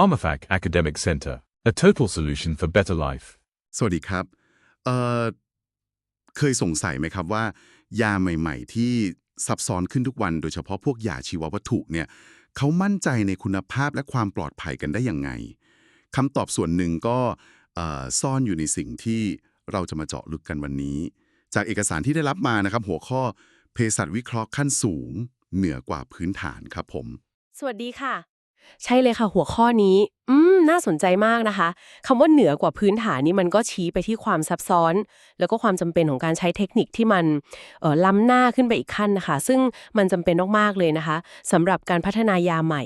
PharmaFac Academic Center, a total solution for better life. สวัสดีครับ เอ่อ เคยสงสัยไหมครับว่า ยาใหม่ ๆ ที่ซับซ้อนขึ้นทุกวัน โดยเฉพาะพวกยาชีววัตถุเนี่ยเขามั่นใจในคุณภาพและความปลอดภัยกันได้ยังไงคำตอบส่วนหนึ่งก็เอ่อซ่อนอยู่ในสิ่งที่เราจะมาเจาะลึกกันวันนี้ จากเอกสารที่ได้รับมานะครับ หัวข้อเภสัชวิเคราะห์ขั้นสูง เหนือกว่าพื้นฐานครับผม สวัสดีค่ะ ใช่เลยค่ะหัวข้อนี้ อืม น่าสนใจมากนะคะคำว่าเหนือกว่าพื้นฐานนี่มันก็ชี้ไปที่ความซับซ้อน แล้วก็ความจำเป็นของการใช้เทคนิคที่มันเอ่อล้ำหน้าขึ้นไปอีกขั้นนะคะ ซึ่งมันจำเป็นมากๆเลยนะคะสำหรับการพัฒนายาใหม่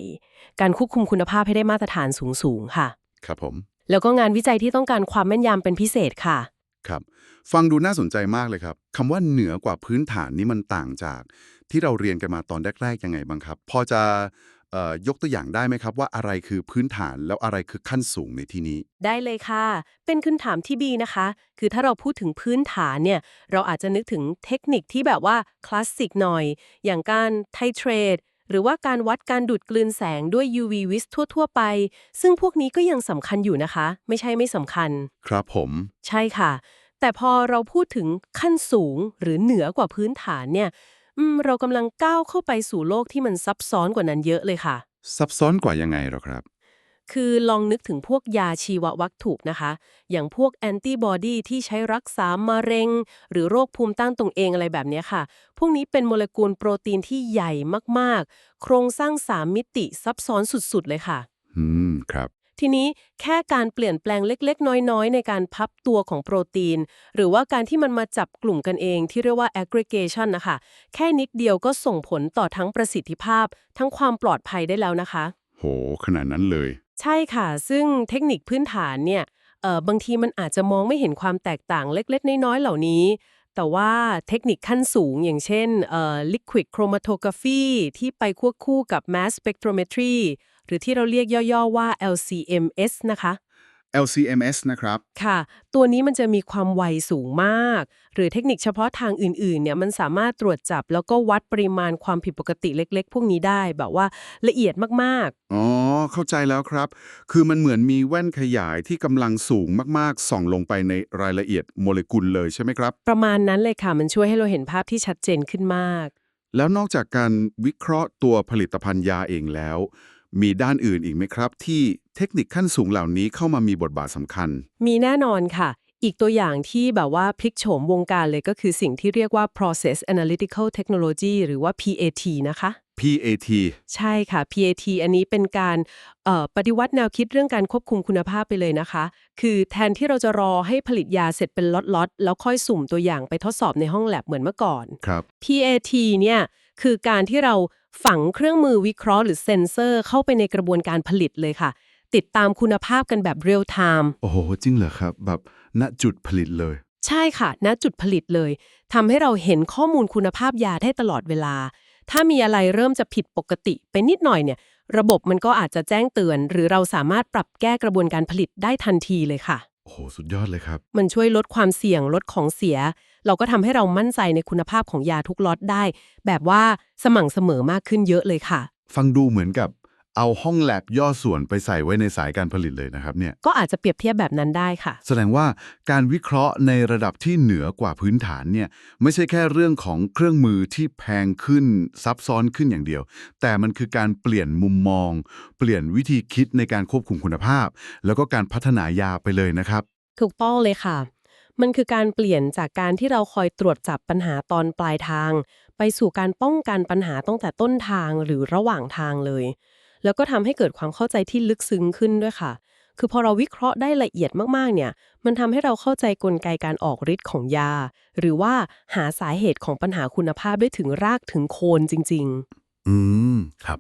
การควบคุมคุณภาพให้ได้มาตรฐานสูงๆค่ะ ครับผม แล้วก็งานวิจัยที่ต้องการความแม่นยำเป็นพิเศษค่ะ ครับ ฟังดูน่าสนใจมากเลยครับคำว่าเหนือกว่าพื้นฐานนี่มันต่างจาก ที่เราเรียนกันมาตอนแรกๆยังไงบ้างครับ พอจะเอ่อ ยกตัวอย่างได้ไหมครับว่าอะไรคือพื้นฐานแล้วอะไรคือขั้นสูงในที่นี้ ได้เลยค่ะ เป็นคำถามที่ดีนะคะ คือถ้าเราพูดถึงพื้นฐานเนี่ย เราอาจจะนึกถึงเทคนิคที่แบบว่าคลาสสิกหน่อย อย่างการไทเทรดหรือว่าการวัดการดูดกลืนแสงด้วย UV w i s ทั่ว ๆ ไป ซึ่งพวกนี้ก็ยังสำคัญอยู่นะคะ ไม่ใช่ไม่สำคัญ ครับผม ใช่ค่ะ แต่พอเราพูดถึงขั้นสูงหรือเหนือกว่าพื้นฐานเนี่ย อืมเรากำลังก้าวเข้าไปสู่โลกที่มันซับซ้อนกว่านั้นเยอะเลยค่ะ ซับซ้อนกว่ายังไงหรอครับ คือลองนึกถึงพวกยาชีววัตถุนะคะ อย่างพวกแอนติบอดีที่ใช้รักษามะเร็ง หรือโรคภูมิต้านตนเองอะไรแบบเนี้ยค่ะ พวกนี้เป็นโมเลกุลโปรตีนที่ใหญ่มากๆ โครงสร้างสามมิติซับซ้อนสุดๆเลยค่ะ อืม ครับ ทีนี้แค่การเปลี่ยนแปลงเล็ก ๆ น้อยๆ ในการพับตัวของโปรตีน หรือว่าการที่มันมาจับกลุ่มกันเองที่เรียกว่า aggregation นะคะ แค่นิดเดียวก็ส่งผลต่อทั้งประสิทธิภาพ ทั้งความปลอดภัยได้แล้วนะคะ โห ขนาดนั้นเลย ใช่ค่ะ ซึ่งเทคนิคพื้นฐานเนี่ยเอ่อบางทีมันอาจจะมองไม่เห็นความแตกต่างเล็ก ๆ น้อยๆเหล่านี้ แต่ว่าเทคนิคขั้นสูงอย่างเช่นเอ่อ liquid chromatography ที่ไปควบคู่กับ mass spectrometry หรือที่เราเรียกย่อ ๆ ว่า LCMS นะคะ LCMS นะครับ ค่ะ ตัวนี้มันจะมีความไวสูงมาก หรือเทคนิคเฉพาะทางอื่นๆ เนี่ย มันสามารถตรวจจับแล้วก็วัดปริมาณความผิดปกติเล็ก ๆ พวกนี้ได้แบบว่าละเอียดมากอ๋อ เข้าใจแล้วครับ คือมันเหมือนมีแว่นขยายที่กำลังสูงมากๆ ส่องลงไปในรายละเอียดโมเลกุลเลยใช่ไหมครับๆประมาณนั้นเลยค่ะ มันช่วยให้เราเห็นภาพที่ชัดเจนขึ้นมาก แล้วนอกจากการวิเคราะห์ตัวผลิตภัณฑ์ยาเองแล้ว มีด้านอื่นอีกไหมครับที่ เทคนิคขั้นสูงเหล่านี้เข้ามามีบทบาทสำคัญ มีแน่นอนค่ะ อีกตัวอย่างที่แบบว่าพลิกโฉมวงการเลยก็คือสิ่งที่เรียกว่า process analytical technology หรือว่า PAT นะคะ PAT ใช่ค่ะ PAT อันนี้เป็นการเอ่อปฏิวัติแนวคิดเรื่องการควบคุมคุณภาพไปเลยนะคะ คือแทนที่เราจะรอให้ผลิตยาเสร็จเป็นล็อตๆ แล้วค่อยสุ่มตัวอย่างไปทดสอบในห้องแลบเหมือนเมื่อก่อนครับ PAT เนี่ยคือการที่เราฝังเครื่องมือวิเคราะห์หรือเซ็นเซอร์เข้าไปในกระบวนการผลิตเลยค่ะ ติดตามคุณภาพกันแบบเรียลไทม์โอ้โห จริงเหรอครับ แบบณจุดผลิตเลย ใช่ค่ะ ณจุดผลิตเลยทำให้เราเห็นข้อมูลคุณภาพยาได้ตลอดเวลา ถ้ามีอะไรเริ่มจะผิดปกติไปนิดหน่อยเนี่ย ระบบมันก็อาจจะแจ้งเตือน หรือเราสามารถปรับแก้กระบวนการผลิตได้ทันทีเลยค่ะ โอ้โห สุดยอดเลยครับ มันช่วยลดความเสี่ยงลดของเสีย เราก็ทำให้เรามั่นใจในคุณภาพของยาทุกล็อตได้ แบบว่าสม่ำเสมอมากขึ้นเยอะเลยค่ะ ฟังดูเหมือนกับ เอาห้องแลบย่อส่วนไปใส่ไว้ในสายการผลิตเลยนะครับเนี่ย ก็อาจจะเปรียบเทียบแบบนั้นได้ค่ะ แสดงว่าการวิเคราะห์ในระดับที่เหนือกว่าพื้นฐานเนี่ยไม่ใช่แค่เรื่องของเครื่องมือที่แพงขึ้นซับซ้อนขึ้นอย่างเดียว แต่มันคือการเปลี่ยนมุมมอง เปลี่ยนวิธีคิดในการควบคุมคุณภาพ แล้วก็การพัฒนายาไปเลยนะครับ ถูกต้องเลยค่ะ มันคือการเปลี่ยนจากการที่เราคอยตรวจจับปัญหาตอนปลายทาง ไปสู่การป้องกันปัญหาตั้งแต่ต้นทางหรือระหว่างทางเลย แล้วก็ทำให้เกิดความเข้าใจที่ลึกซึ้งขึ้นด้วยค่ะ คือพอเราวิเคราะห์ได้ละเอียดมากๆ เนี่ย มันทำให้เราเข้าใจกลไกการออกฤทธิ์ของยา หรือว่าหาสาเหตุของปัญหาคุณภาพได้ถึงรากถึงโคนจริง ๆ อืม ครับ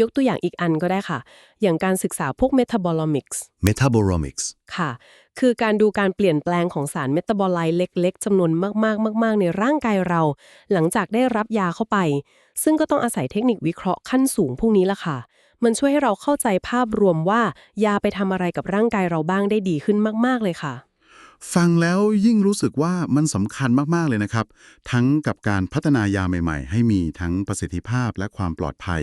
ยกตัวอย่างอีกอันก็ได้ค่ะ อย่างการศึกษาพวก metabolomics metabolomics ค่ะ คือการดูการเปลี่ยนแปลงของสารเมตาบอไลต์เล็ก ๆจำนวนมากๆ มาก ๆ ในร่างกายเรา หลังจากได้รับยาเข้าไป ซึ่งก็ต้องอาศัยเทคนิควิเคราะห์ขั้นสูงพวกนี้ละค่ะ มันช่วยให้เราเข้าใจภาพรวมว่า ยาไปทำอะไรกับร่างกายเราบ้างได้ดีขึ้นมากๆเลยค่ะ ฟังแล้วยิ่งรู้สึกว่ามันสำคัญมากๆเลยนะครับ ทั้งกับการพัฒนายาใหม่ๆ ให้มีทั้งประสิทธิภาพและความปลอดภัย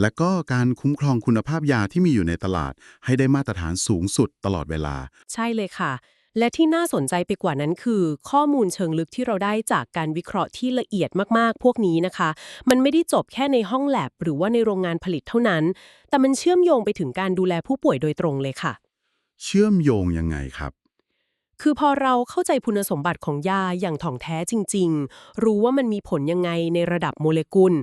และก็การคุ้มครองคุณภาพยาที่มีอยู่ในตลาด ให้ได้มาตรฐานสูงสุดตลอดเวลา ใช่เลยค่ะ และที่น่าสนใจไปกว่านั้นคือ ข้อมูลเชิงลึกที่เราได้จากการวิเคราะห์ที่ละเอียดมากๆ พวกนี้นะคะ มันไม่ได้จบแค่ในห้องแลบหรือว่าในโรงงานผลิตเท่านั้น แต่มันเชื่อมโยงไปถึงการดูแลผู้ป่วยโดยตรงเลยค่ะ เชื่อมโยงยังไงครับ คือพอเราเข้าใจคุณสมบัติของยาอย่างถ่องแท้จริง ๆ รู้ว่ามันมีผลยังไงในระดับโมเลกุล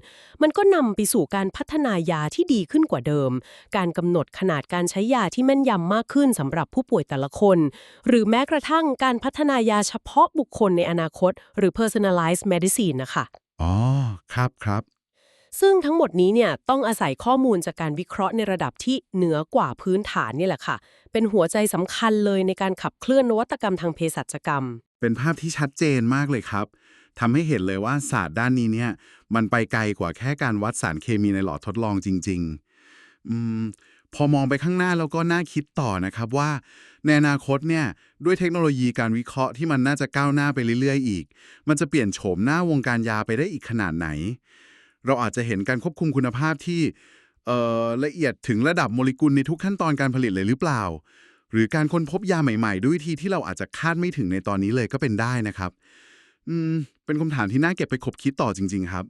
มันก็นำไปสู่การพัฒนายาที่ดีขึ้นกว่าเดิม การกำหนดขนาดการใช้ยาที่แม่นยำมากขึ้นสำหรับผู้ป่วยแต่ละคน หรือแม้กระทั่งการพัฒนายาเฉพาะบุคคลในอนาคต หรือ personalized medicine นะคะอ๋อครับครับ ซึ่งทั้งหมดนี้เนี่ยต้องอาศัยข้อมูลจากการวิเคราะห์ในระดับที่เหนือกว่าพื้นฐานนี่แหละค่ะ เป็นหัวใจสำคัญเลยในการขับเคลื่อนนวัตกรรมทางเภสัชกรรม เป็นภาพที่ชัดเจนมากเลยครับทำให้เห็นเลยว่าศาสตร์ด้านนี้เนี่ยมันไปไกลกว่าแค่การวัดสารเคมีในหลอดทดลองจริง ๆ อืมพอมองไปข้างหน้าแล้วก็น่าคิดต่อนะครับว่า ในอนาคตเนี่ยด้วยเทคโนโลยีการวิเคราะห์ที่มันน่าจะก้าวหน้าไปเรื่อยๆ อีก มันจะเปลี่ยนโฉมหน้าวงการยาไปได้อีกขนาดไหน เราอาจจะเห็นการควบคุมคุณภาพที่ละเอียดถึงระดับโมเลกุลในทุกขั้นตอนการผลิตเลยหรือเปล่า หรือการค้นพบยาใหม่ๆ ด้วยวิธีที่เราอาจจะคาดไม่ถึงในตอนนี้เลยก็เป็นได้นะครับ อืม เป็นคำถามที่น่าเก็บไปคบคิดต่อจริง ๆ ครับ